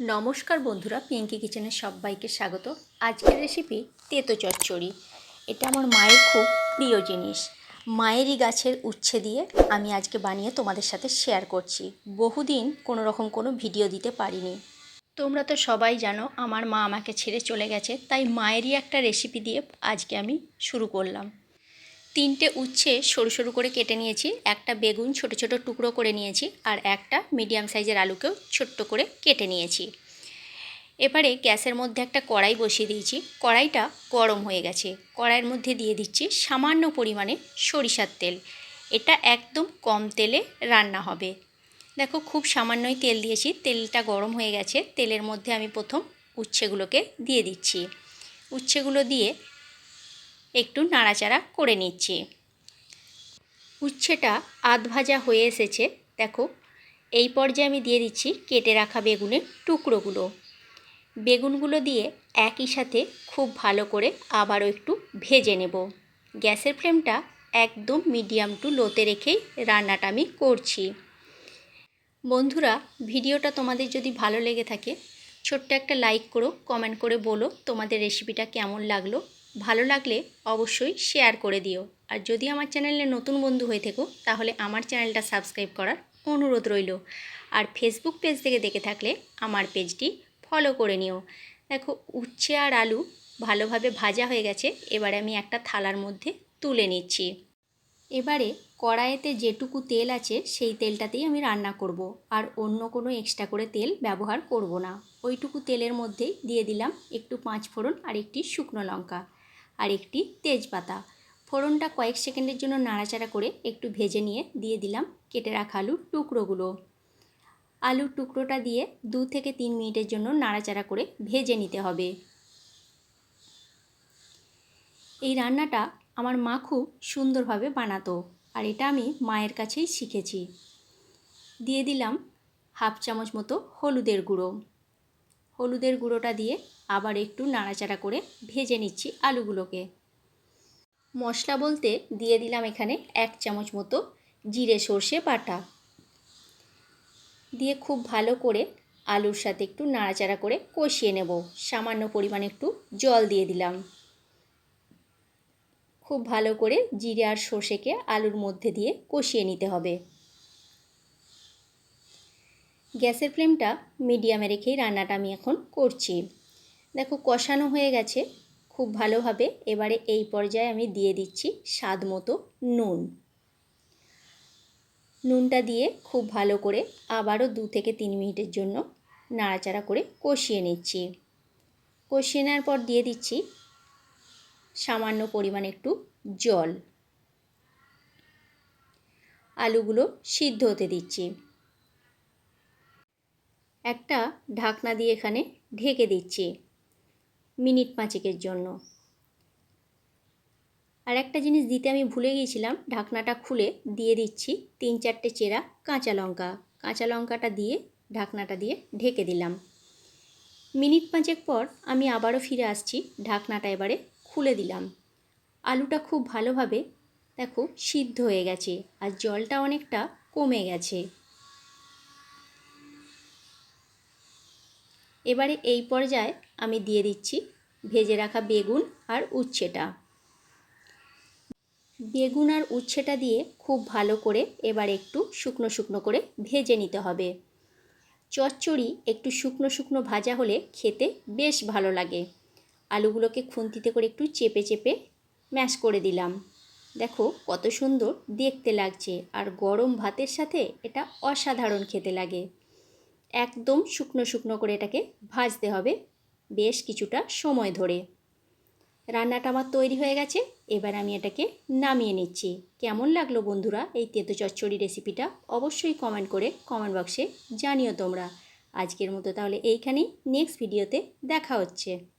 নমস্কার বন্ধুরা পিঙ্কি কিচেনের সবাইকে স্বাগত। আজকের রেসিপি তেতো চচ্চড়ি। এটা আমার মায়ের খুব প্রিয় জিনিস। মায়েরই গাছের উচ্ছে দিয়ে আমি আজকে বানিয়ে তোমাদের সাথে শেয়ার করছি। বহুদিন কোনো রকম কোনো ভিডিও দিতে পারিনি। তোমরা তো সবাই জানো, আমার মা আমাকে ছেড়ে চলে গেছে, তাই মায়েরই একটা রেসিপি দিয়ে আজকে আমি শুরু করলাম। তিনটে উচ্ছে সরু সরু করে কেটে নিয়েছি। একটা বেগুন ছোট ছোট টুকরো করে নিয়েছি আর একটা মিডিয়াম সাইজের আলুকেও ছোট্ট করে কেটে নিয়েছি। এবারে গ্যাসের মধ্যে একটা কড়াই বসিয়ে দিয়েছি। কড়াইটা গরম হয়ে গেছে। কড়াইয়ের মধ্যে দিয়ে দিচ্ছি সামান্য পরিমাণে সরিষার তেল। এটা একদম কম তেলে রান্না হবে। দেখো খুব সামান্যই তেল দিয়েছি। তেলটা গরম হয়ে গেছে। তেলের মধ্যে আমি প্রথম উচ্ছেগুলোকে দিয়ে দিচ্ছি। উচ্ছেগুলো দিয়ে একটু নাড়াচাড়া করে নিচ্ছি। উচ্ছেটা আধ ভাজা হয়ে এসেছে, দেখো। এই পর্যায়ে আমি দিয়ে দিচ্ছি কেটে রাখা বেগুনের টুকরোগুলো। বেগুনগুলো দিয়ে একই সাথে খুব ভালো করে আবারও একটু ভেজে নেব। গ্যাসের ফ্লেমটা একদম মিডিয়াম টু লোতে রেখেই রান্নাটা আমি করছি। বন্ধুরা, ভিডিওটা তোমাদের যদি ভালো লেগে থাকে, ছোট্ট একটা লাইক করো, কমেন্ট করে বলো তোমাদের রেসিপিটা কেমন লাগল। ভালো লাগলে অবশ্যই শেয়ার করে দিও। আর যদি আমার চ্যানেলে নতুন বন্ধু হয়ে থেকো, তাহলে আমার চ্যানেলটা সাবস্ক্রাইব করার অনুরোধ রইল। আর ফেসবুক পেজ থেকে দেখে থাকলে আমার পেজটি ফলো করে নিও। দেখো, উচ্ছে আর আলু ভালোভাবে ভাজা হয়ে গেছে, এবারে আমি একটা থালার মধ্যে তুলে নিচ্ছি। এবারে কড়াইতে যেটুকু তেল আছে, সেই তেলটাতেই আমি রান্না করব। আর অন্য কোনো এক্সট্রা করে তেল ব্যবহার করব না। ওইটুকু তেলের মধ্যেই দিয়ে দিলাম একটু পাঁচ ফোড়ন আর একটি শুকনো লঙ্কা। আর একটি তেজপাতা। ফোড়নটা কয়েক সেকেন্ডের জন্য নাড়াচাড়া করে একটু ভেজে নিয়ে দিয়ে দিলাম কেটে রাখা আলুর টুকরোগুলো। আলুর টুকরোটা দিয়ে দু থেকে তিন মিনিটের জন্য নাড়াচাড়া করে ভেজে নিতে হবে। এই রান্নাটা আমার মা খুব সুন্দরভাবে বানাতো আর এটা আমি মায়ের কাছেই শিখেছি। দিয়ে দিলাম হাফ চামচ মতো হলুদের গুঁড়ো। হলুদের গুঁড়োটা দিয়ে আবার একটু নাড়াচাড়া করে ভেজে নিচ্ছি আলুগুলোকে। মশলা বলতে দিয়ে দিলাম এখানে এক চামচ মতো জিরে, সর্ষে, বাটা। দিয়ে খুব ভালো করে আলুর সাথে একটু নাড়াচাড়া করে কষিয়ে নেব। সামান্য পরিমাণে একটু জল দিয়ে দিলাম। খুব ভালো করে জিরে আর সর্ষেকে আলুর মধ্যে দিয়ে কষিয়ে নিতে হবে। গ্যাসের ফ্লেমটা মিডিয়ামে রেখেই রান্নাটা আমি এখন করছি। দেখো কষানো হয়ে গেছে, খুব ভালোভাবে এবারে এই পর্যায়ে আমি দিয়ে দিচ্ছি স্বাদ মতো নুন। নুনটা দিয়ে খুব ভালো করে আবারও দু থেকে তিন মিনিটের জন্য নাড়াচাড়া করে কষিয়ে নিচ্ছি। কষিয়ে নেওয়ার পর দিয়ে দিচ্ছি সামান্য পরিমাণ একটু জল। আলুগুলো সিদ্ধ হতে দিচ্ছি। একটা ঢাকনা দিয়ে এখানে ঢেকে দিচ্ছি মিনিট পাঁচেকের জন্য। আর একটা জিনিস দিতে আমি ভুলে গিয়েছিলাম, ঢাকনাটা খুলে দিয়ে দিচ্ছি তিন চারটে চেরা কাঁচা লঙ্কা। কাঁচা লঙ্কাটা দিয়ে, ঢাকনাটা দিয়ে ঢেকে দিলাম। মিনিট পাঁচেক পর আমি আবারও ফিরে আসছি, ঢাকনাটা এবারে খুলে দিলাম। আলুটা খুব ভালোভাবে, দেখো সিদ্ধ হয়ে গেছে আর জলটা অনেকটা কমে গেছে। এবারে এই পর্যায়ে আমি দিয়ে দিচ্ছি ভেজে রাখা বেগুন আর উচ্ছেটা। বেগুন আর উচ্ছেটা দিয়ে খুব ভালো করে এবার একটু শুকনো শুকনো করে ভেজে নিতে হবে। চচ্চড়ি একটু শুকনো শুকনো ভাজা হলে খেতে বেশ ভালো লাগে। আলুগুলোকে খুন্তিতে করে একটু চেপে চেপে ম্যাশ করে দিলাম। দেখো কত সুন্দর দেখতে লাগছে আর গরম ভাতের সাথে এটা অসাধারণ খেতে লাগে। একদম শুকনো শুকনো করে এটাকে ভাজতে হবে বেশ কিছুটা সময় ধরে। রান্নাটা আমার তৈরি হয়ে গেছে, এবার আমি এটাকে নামিয়ে নিচ্ছি। কেমন লাগল বন্ধুরা এই তেঁতো চচ্চড়ি রেসিপিটা অবশ্যই কমেন্ট করে কমেন্ট বক্সে জানিও তোমরা। আজকের মতো তাহলে এইখানেই, নেক্সট ভিডিওতে দেখা হচ্ছে।